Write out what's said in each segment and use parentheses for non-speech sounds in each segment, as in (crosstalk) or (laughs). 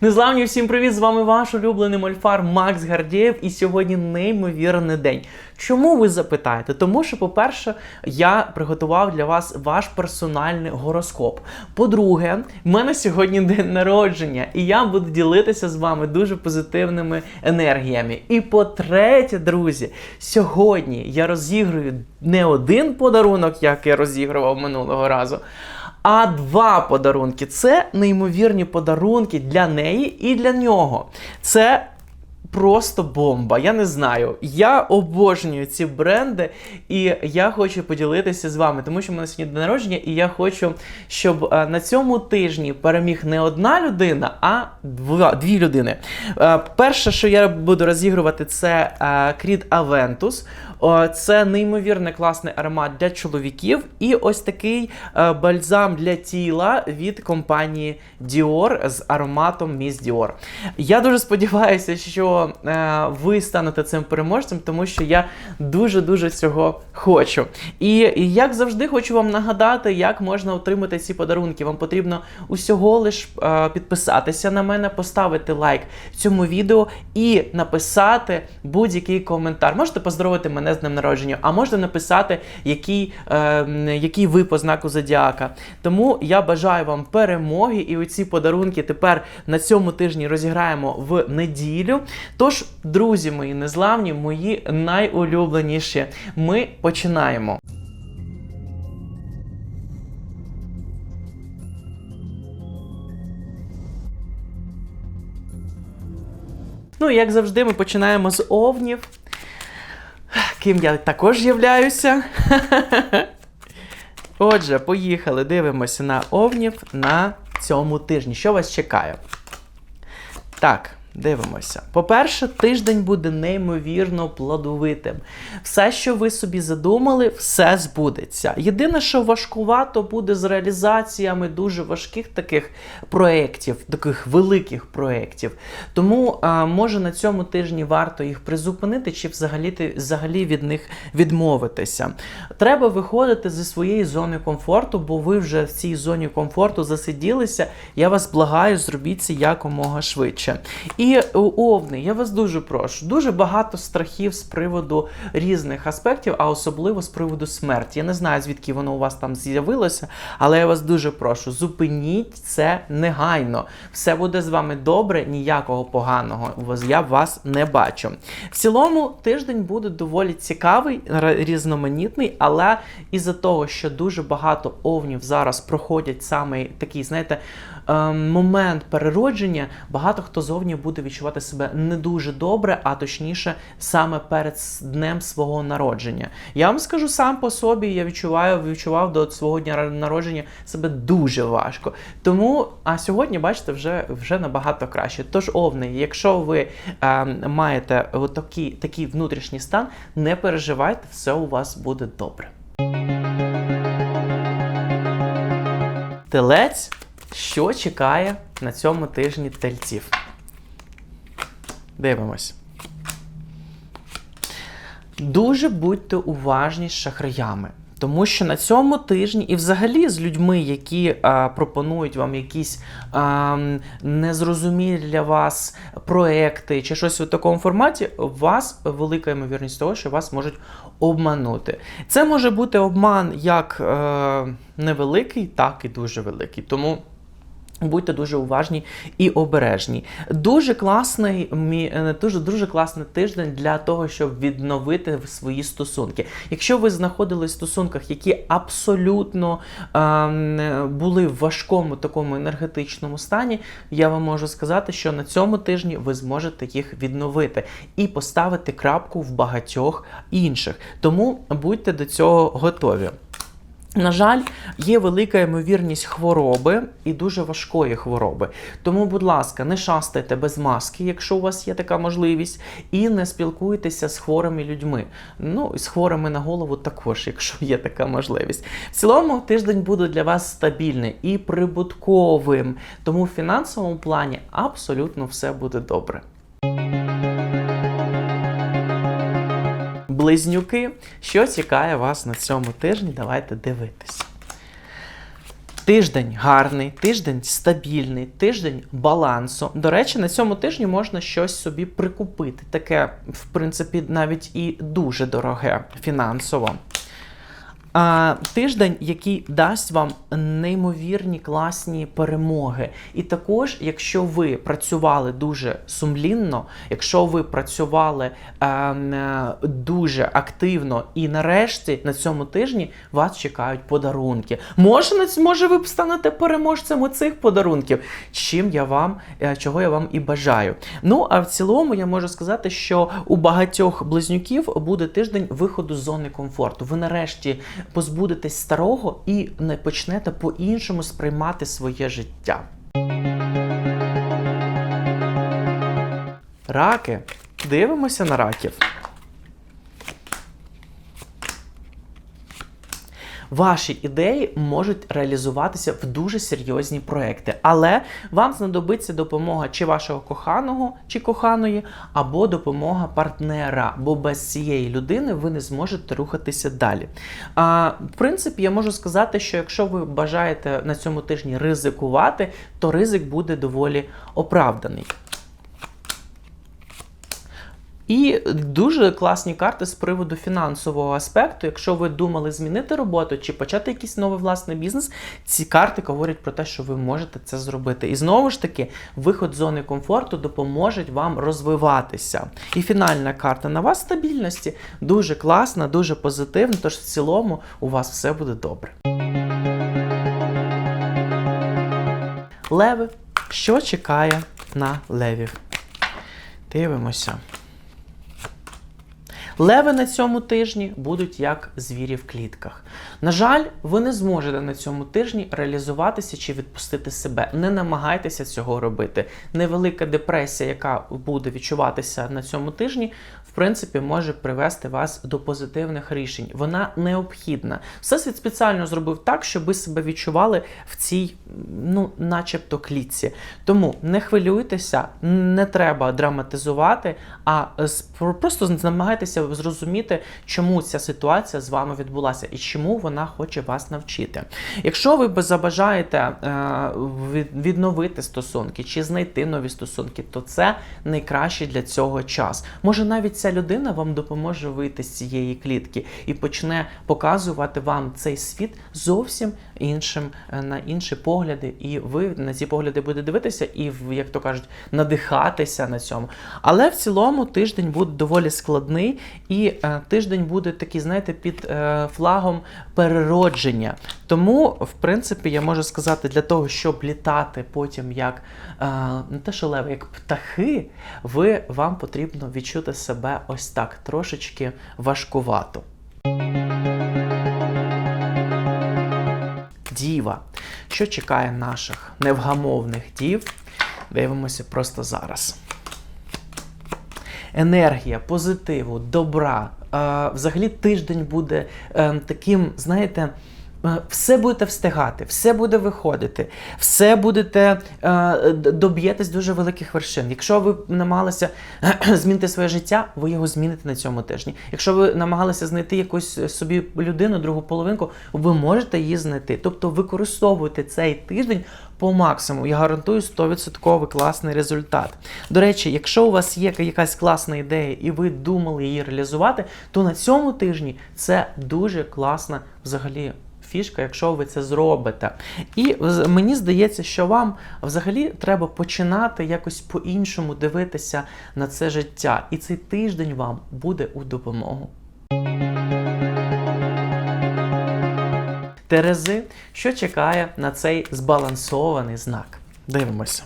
Незламні всім привіт! З вами ваш улюблений мольфар Макс Гардієв. І сьогодні неймовірний день. Чому ви запитаєте? Тому що, по-перше, я приготував для вас ваш персональний гороскоп. По-друге, в мене сьогодні день народження, і я буду ділитися з вами дуже позитивними енергіями. І по-третє, друзі, сьогодні я розіграю не один подарунок, як я розігрував минулого разу. А два подарунки це неймовірні подарунки для неї і для нього. Це просто бомба. Я не знаю. Я обожнюю ці бренди, і я хочу поділитися з вами, тому що в мене сьогодні день народження, і я хочу, щоб е, на цьому тижні переміг не одна людина, а два, дві людини. Е, Перше, що я буду розігрувати, це е, Creed Aventus. Це неймовірно класний аромат для чоловіків. І ось такий е, бальзам для тіла від компанії Dior з ароматом Miss Dior. Я дуже сподіваюся, що е, ви станете цим переможцем, тому що я дуже-дуже цього хочу. І, і як завжди, хочу вам нагадати, як можна отримати ці подарунки. Вам потрібно усього лиш е, підписатися на мене, поставити лайк цьому відео і написати будь-який коментар. Можете поздоровити мене з днем народження, а можете написати, який, е, який ви по знаку зодіака. Тому я бажаю вам перемоги, і оці подарунки тепер на цьому тижні розіграємо в неділю. Тож, друзі мої незламні, мої найулюбленіші, ми починаємо. Ну, і як завжди, ми починаємо з овнів. Ким я також являюся. Отже, поїхали, дивимося на овнів на цьому тижні. Що вас чекає? Так, дивимося. По-перше, тиждень буде неймовірно плодовитим. Все, що ви собі задумали, все збудеться. Єдине, що важкувато буде з реалізаціями дуже важких таких проєктів, таких великих проєктів. Тому а, може на цьому тижні варто їх призупинити чи взагалі, взагалі від них відмовитися. Треба виходити зі своєї зони комфорту, бо ви вже в цій зоні комфорту засиділися. Я вас благаю, зробіть це якомога швидше. І у, овни, я вас дуже прошу. Дуже багато страхів з приводу різних аспектів, а особливо з приводу смерті. Я не знаю, звідки воно у вас там з'явилося, але я вас дуже прошу, зупиніть це негайно. Все буде з вами добре, ніякого поганого. Я вас не бачу. В цілому тиждень буде доволі цікавий, різноманітний, але із-за того, що дуже багато овнів зараз проходять саме такий, знаєте, момент переродження, багато хто зовні буде відчувати себе не дуже добре, а точніше, саме перед днем свого народження. Я вам скажу сам по собі, я відчуваю, відчував до свого дня народження себе дуже важко. Тому, а сьогодні, бачите, вже, вже набагато краще. Тож, овни, якщо ви ем, маєте такий, такий внутрішній стан, не переживайте, все у вас буде добре. Телець, що чекає на цьому тижні тельців? Дивимось. Дуже будьте уважні з шахраями. Тому що на цьому тижні, і взагалі з людьми, які а, пропонують вам якісь а, незрозумілі для вас проекти чи щось у такому форматі, у вас велика ймовірність того, що вас можуть обманути. Це може бути обман як е, невеликий, так і дуже великий. Тому. Будьте дуже уважні і обережні. Дуже класний е, дуже, дуже класний тиждень для того, щоб відновити свої стосунки. Якщо ви знаходились в стосунках, які абсолютно ем, були в важкому такому енергетичному стані, я вам можу сказати, що на цьому тижні ви зможете їх відновити і поставити крапку в багатьох інших. Тому будьте до цього готові. На жаль, є велика ймовірність хвороби і дуже важкої хвороби. Тому, будь ласка, не шастайте без маски, якщо у вас є така можливість, і не спілкуйтеся з хворими людьми. Ну, і з хворими на голову також, якщо (laughs) є така можливість. В цілому тиждень буде для вас стабільний і прибутковим. Тому в фінансовому плані абсолютно все буде добре. Близнюки, що чекає вас на цьому тижні? Давайте дивитися. Тиждень гарний, тиждень стабільний, тиждень балансу. До речі, на цьому тижні можна щось собі прикупити. Таке, в принципі, навіть і дуже дороге фінансово. Тиждень, який дасть вам неймовірні класні перемоги. І також, якщо ви працювали дуже сумлінно, якщо ви працювали е, е, дуже активно, і нарешті на цьому тижні вас чекають подарунки. Може, може ви станете переможцем оцих подарунків, чим я вам, е, чого я вам і бажаю. Ну а в цілому я можу сказати, що у багатьох близнюків буде тиждень виходу з зони комфорту. Ви нарешті позбудетесь старого і не почнете по-іншому сприймати своє життя. Раки. Дивимося на раків. Ваші ідеї можуть реалізуватися в дуже серйозні проекти, але вам знадобиться допомога чи вашого коханого чи коханої, або допомога партнера, бо без цієї людини ви не зможете рухатися далі. А, в принципі, я можу сказати, що якщо ви бажаєте на цьому тижні ризикувати, то ризик буде доволі оправданий. І дуже класні карти з приводу фінансового аспекту. Якщо ви думали змінити роботу чи почати якийсь новий власний бізнес, ці карти говорять про те, що ви можете це зробити. І знову ж таки, виход з зони комфорту допоможе вам розвиватися. І фінальна карта на вас стабільності дуже класна, дуже позитивна. Тож в цілому у вас все буде добре. Леви. Що чекає на левів? Дивимося. Леви на цьому тижні будуть як звірі в клітках. На жаль, ви не зможете на цьому тижні реалізуватися чи відпустити себе. Не намагайтеся цього робити. Невелика депресія, яка буде відчуватися на цьому тижні, принципі, може привести вас до позитивних рішень. Вона необхідна. Всесвіт спеціально зробив так, щоб ви себе відчували в цій, ну, начебто, клітці. Тому не хвилюйтеся, не треба драматизувати, а просто намагайтеся зрозуміти, чому ця ситуація з вами відбулася і чому вона хоче вас навчити. Якщо ви забажаєте е, відновити стосунки чи знайти нові стосунки, то це найкращий для цього час. Може, навіть ця людина вам допоможе вийти з цієї клітки і почне показувати вам цей світ зовсім іншим е, на інші погляди, і ви на ці погляди будете дивитися і, як то кажуть, надихатися на цьому. Але в цілому тиждень буде доволі складний, і е, тиждень буде такий, знаєте, під е, флагом переродження. Тому, в принципі, я можу сказати, для того, щоб літати потім як не те, що леви, як птахи, ви вам потрібно відчути себе ось так трошечки важкувато. Діва. Що чекає наших невгамовних дів? Дивимося просто зараз. Енергія, позитиву, добра. Е, взагалі тиждень буде е, таким, знаєте. Е, Все будете встигати, все буде виходити, все будете е, доб'єтесь дуже великих вершин. Якщо ви намагалися (clears throat) змінити своє життя, ви його зміните на цьому тижні. Якщо ви намагалися знайти якусь собі людину, другу половинку, ви можете її знайти. Тобто використовуйте цей тиждень по максимуму. Я гарантую 100% класний результат. До речі, якщо у вас є якась класна ідея і ви думали її реалізувати, то на цьому тижні це дуже класна взагалі. Фішка, якщо ви це зробите. І мені здається, що вам взагалі треба починати якось по-іншому дивитися на це життя. І цей тиждень вам буде у допомогу. Терези, що чекає на цей збалансований знак? Дивимося.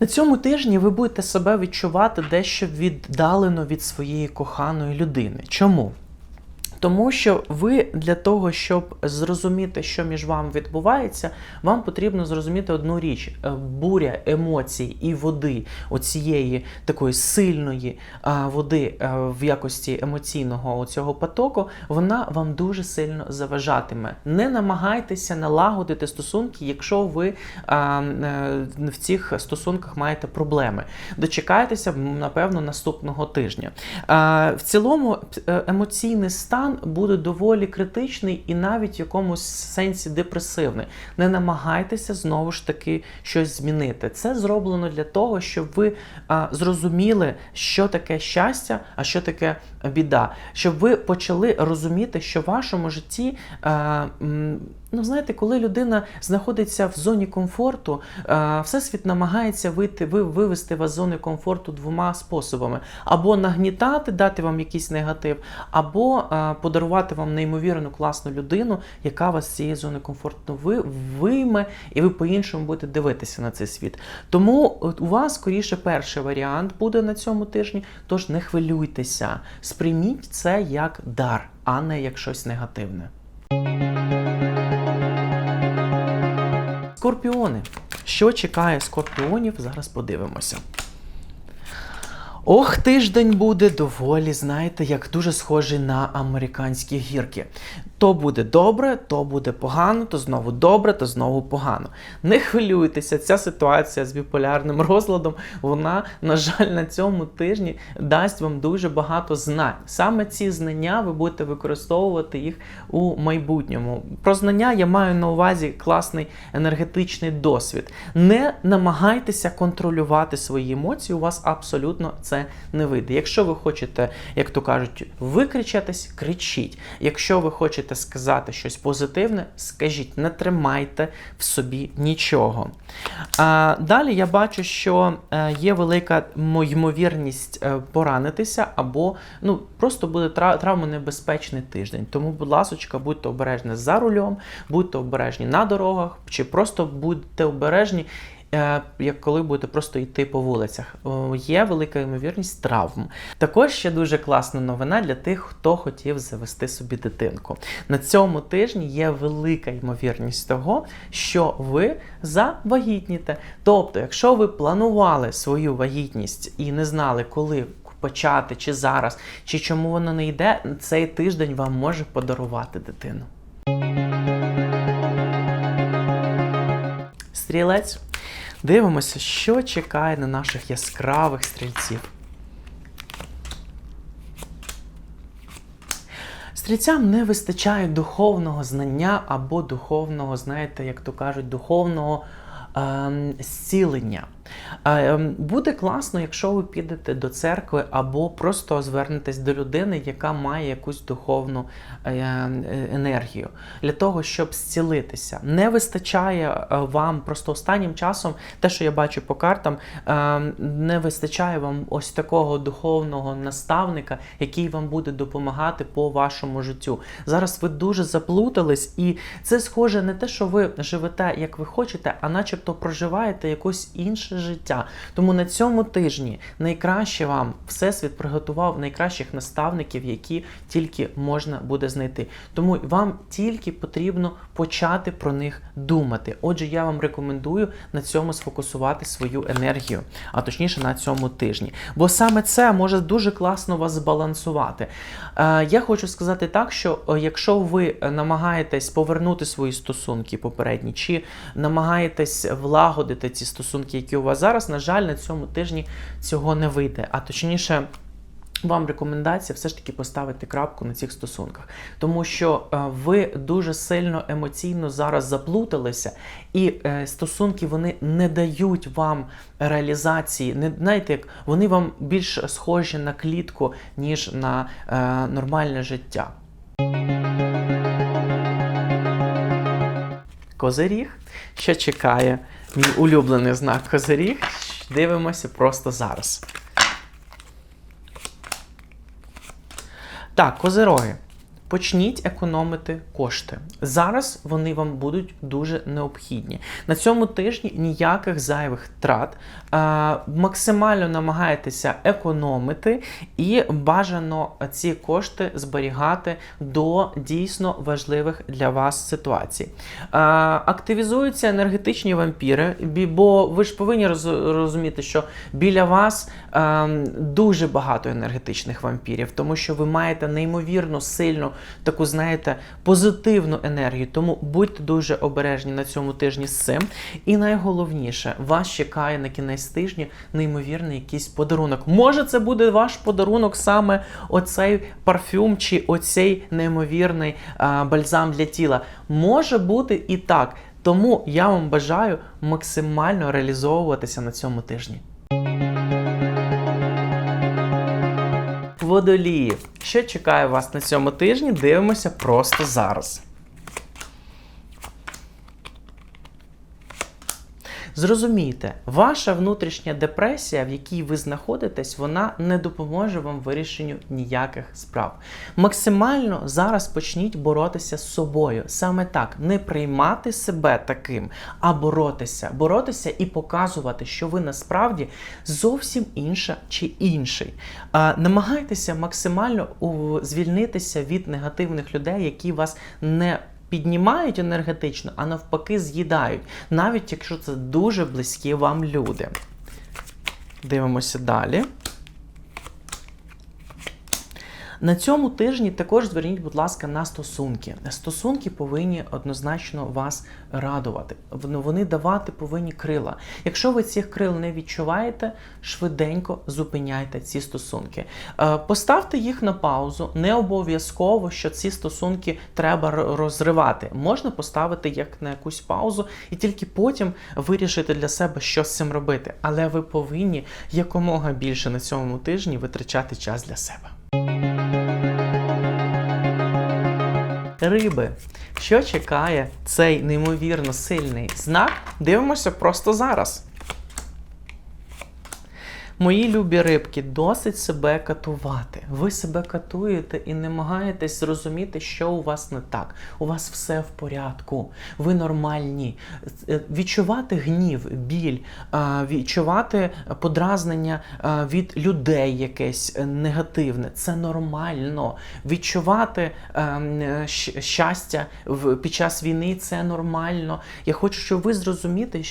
На цьому тижні ви будете себе відчувати дещо віддалено від своєї коханої людини. Чому? Тому що ви для того, щоб зрозуміти, що між вами відбувається, вам потрібно зрозуміти одну річ: Е, буря емоцій і води, оцієї такої сильної води е, в якості емоційного цього потоку, вона вам дуже сильно заважатиме. Не намагайтеся налагодити стосунки, якщо ви е, в цих стосунках маєте проблеми. Дочекайтеся, напевно, наступного тижня. В цілому, е, емоційний стан стан буде доволі критичний і навіть в якомусь сенсі депресивний. Не намагайтеся знову ж таки щось змінити. Це зроблено для того, щоб ви а, зрозуміли, що таке щастя, а що таке біда. Щоб ви почали розуміти, що в вашому житті. А, Ну, знаєте, коли людина знаходиться в зоні комфорту, е, всесвіт намагається вийти, ви, вивести вас з зони комфорту двома способами: або нагнітати, дати вам якийсь негатив, або е, подарувати вам неймовірну класну людину, яка вас з цієї зони комфорту вийме, і ви по-іншому будете дивитися на цей світ. Тому у вас скоріше перший варіант буде на цьому тижні. Тож не хвилюйтеся, сприйміть це як дар, а не як щось негативне. Скорпіони. Що чекає скорпіонів? Зараз подивимося. Ох, тиждень буде доволі, знаєте, як дуже схожий на американські гірки. То буде добре, то буде погано, то знову добре, то знову погано. Не хвилюйтеся, ця ситуація з біполярним розладом, вона, на жаль, на цьому тижні дасть вам дуже багато знань. Саме ці знання ви будете використовувати їх у майбутньому. Про знання я маю на увазі класний енергетичний досвід. Не намагайтеся контролювати свої емоції, у вас абсолютно це не вийде. Якщо ви хочете, як то кажуть, викричатись, кричіть. Якщо ви хочете сказати щось позитивне, скажіть, не тримайте в собі нічого. А, далі я бачу, що е, є велика ймовірність е, поранитися, або ну, просто буде тра- травмонебезпечний тиждень. Тому, будь ласка, будьте обережні за рулем, будьте обережні на дорогах, чи просто будьте обережні. Е, Як коли будете просто йти по вулицях, є велика ймовірність травм. Також ще дуже класна новина для тих, хто хотів завести собі дитинку. На цьому тижні є велика ймовірність того, що ви завагітніте. Тобто, якщо ви планували свою вагітність і не знали, коли почати, чи зараз, чи чому воно не йде, цей тиждень вам може подарувати дитину. Стрілець. Дивимося, що чекає на наших яскравих стрільців. Стрільцям не вистачає духовного знання або духовного, знаєте, як то кажуть, духовного ем, зцілення. Ем, Буде класно, якщо ви підете до церкви або просто звернетесь до людини, яка має якусь духовну е, е, енергію для того, щоб зцілитися. Не вистачає е, вам просто останнім часом, те, що я бачу по картам, не вистачає вам ось такого духовного наставника, який вам буде допомагати по вашому життю. Зараз ви дуже заплутались, і це схоже не те, що ви живете як ви хочете, а начебто проживаєте якось інше життя. Тому на цьому тижні найкраще вам Всесвіт приготував найкращих наставників, які тільки можна буде знайти. Тому вам тільки потрібно почати про них думати. Отже, я вам рекомендую на цьому сфокусувати свою енергію, а точніше на цьому тижні. Бо саме це може дуже класно вас збалансувати. Е, я хочу сказати так, що е, якщо ви намагаєтесь повернути свої стосунки попередні, чи намагаєтесь влагодити ці стосунки, які у вас зараз, на жаль, на цьому тижні цього не вийде. А точніше. Вам рекомендація все ж таки поставити крапку на цих стосунках, тому що е, ви дуже сильно емоційно зараз заплуталися, і е, стосунки вони не дають вам реалізації. Не знаєте, як вони вам більш схожі на клітку, ніж на е, нормальне життя. Козиріг, що чекає мій улюблений знак Козиріг. Дивимося просто зараз. Так, козироги. Почніть економити кошти. Зараз вони вам будуть дуже необхідні. На цьому тижні ніяких зайвих трат. Е, максимально намагайтеся економити і бажано ці кошти зберігати до дійсно важливих для вас ситуацій. Е, активізуються енергетичні вампіри, бо ви ж повинні роз- розуміти, що біля вас е, дуже багато енергетичних вампірів, тому що ви маєте неймовірно сильну таку, знаєте, позитивну енергію. Тому будьте дуже обережні на цьому тижні з цим. І найголовніше, вас чекає на кінець тижня неймовірний якийсь подарунок. Може, це буде ваш подарунок саме оцей парфюм чи оцей неймовірний а, бальзам для тіла. Може бути і так. Тому я вам бажаю максимально реалізовуватися на цьому тижні. Водолії. Що чекає вас на цьому тижні? Дивимося просто зараз. Зрозумійте, ваша внутрішня депресія, в якій ви знаходитесь, вона не допоможе вам вирішенню ніяких справ. Максимально зараз почніть боротися з собою. Саме так, не приймати себе таким, а боротися. Боротися і показувати, що ви насправді зовсім інша чи інший. Намагайтеся максимально звільнитися від негативних людей, які вас не піднімають енергетично, а навпаки, з'їдають, навіть якщо це дуже близькі вам люди. Дивимося далі. На цьому тижні також зверніть, будь ласка, на стосунки. Стосунки повинні однозначно вас радувати. Вони давати повинні крила. Якщо ви цих крил не відчуваєте, швиденько зупиняйте ці стосунки. Е, поставте їх на паузу. Не обов'язково, що ці стосунки треба розривати. Можна поставити їх на якусь паузу і тільки потім вирішити для себе, що з цим робити. Але ви повинні якомога більше на цьому тижні витрачати час для себе. Риби, що чекає цей неймовірно сильний знак? Дивимося просто зараз. Мої любі рибки, досить себе катувати. Ви себе катуєте і намагаєтесь зрозуміти, що у вас не так. У вас все в порядку, ви нормальні. Е, відчувати гнів, біль, відчувати подразнення від людей якесь негативне це нормально. Відчувати щастя під час війни це нормально. Я хочу, щоб ви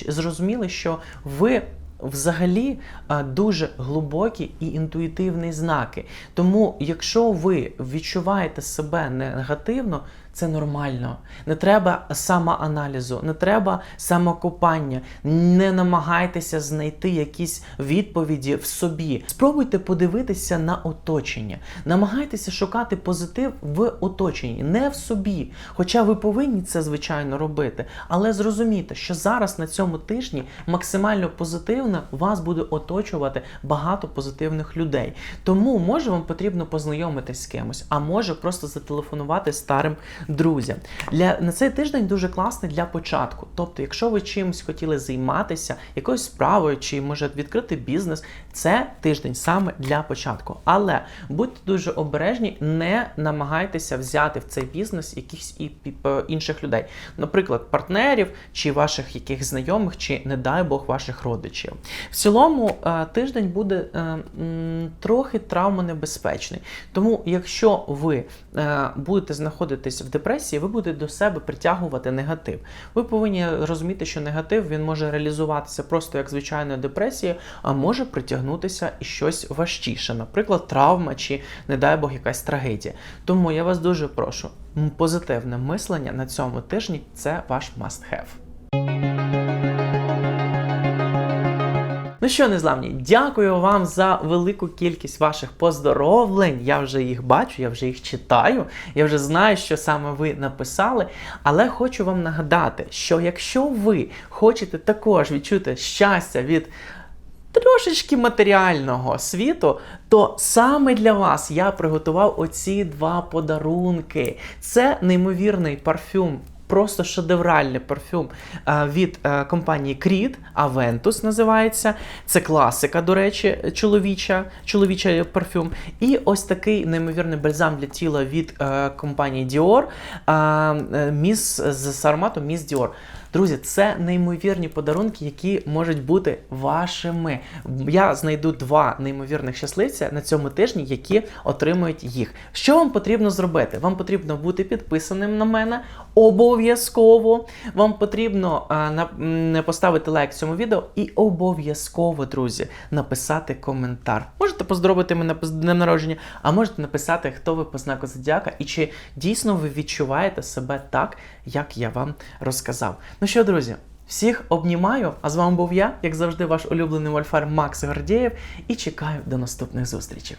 зрозуміли, що ви взагалі дуже глибокі і інтуїтивні знаки. Тому, якщо ви відчуваєте себе негативно, це нормально. Не треба самоаналізу, не треба самокопання. Не намагайтеся знайти якісь відповіді в собі. Спробуйте подивитися на оточення. Намагайтеся шукати позитив в оточенні, не в собі. Хоча ви повинні це, звичайно, робити. Але зрозумійте, що зараз на цьому тижні максимально позитивно вас буде оточувати багато позитивних людей. Тому може вам потрібно познайомитись з кимось, а може просто зателефонувати старим друзям. Для на цей тиждень дуже класний для початку. Тобто, якщо ви чимось хотіли займатися, якоюсь справою, чи може відкрити бізнес, це тиждень саме для початку. Але будьте дуже обережні, не намагайтеся взяти в цей бізнес якихось і інших людей, наприклад, партнерів чи ваших яких знайомих, чи, не дай Бог, ваших родичів. В цілому е, тиждень буде е, трохи травмонебезпечний. Тому, якщо ви е, будете знаходитись в депресії, ви будете до себе притягувати негатив. Ви повинні розуміти, що негатив він може реалізуватися просто як звичайна депресія, а може притягнутися і щось важчіше, наприклад, травма чи, не дай Бог, якась трагедія. Тому я вас дуже прошу, позитивне мислення на цьому тижні це ваш must have. Ну що, незламні, дякую вам за велику кількість ваших поздоровлень. Я вже їх бачу, я вже їх читаю, я вже знаю, що саме ви написали. Але хочу вам нагадати, що якщо ви хочете також відчути щастя від трошечки матеріального світу, то саме для вас я приготував оці два подарунки. Це неймовірний парфюм просто шедевральний парфюм е, від е, компанії Creed, Aventus називається. Це класика, до речі, чоловіча, чоловіча парфюм. І ось такий неймовірний бальзам для тіла від е, компанії Dior, міс з ароматом Міс Dior. Друзі, це неймовірні подарунки, які можуть бути вашими. Я знайду два неймовірних щасливця на цьому тижні, які отримують їх. Що вам потрібно зробити? Вам потрібно бути підписаним на мене обов'язково. Вам потрібно а, на, м, поставити лайк цьому відео і обов'язково, друзі, написати коментар. Можете поздоровити мене з днем народження, а можете написати, хто ви по знаку зодіака і чи дійсно ви відчуваєте себе так, як я вам розказав. Ну що, друзі, всіх обнімаю. А з вами був я, як завжди, ваш улюблений вольфар Макс Гордєєв, і чекаю до наступних зустрічей.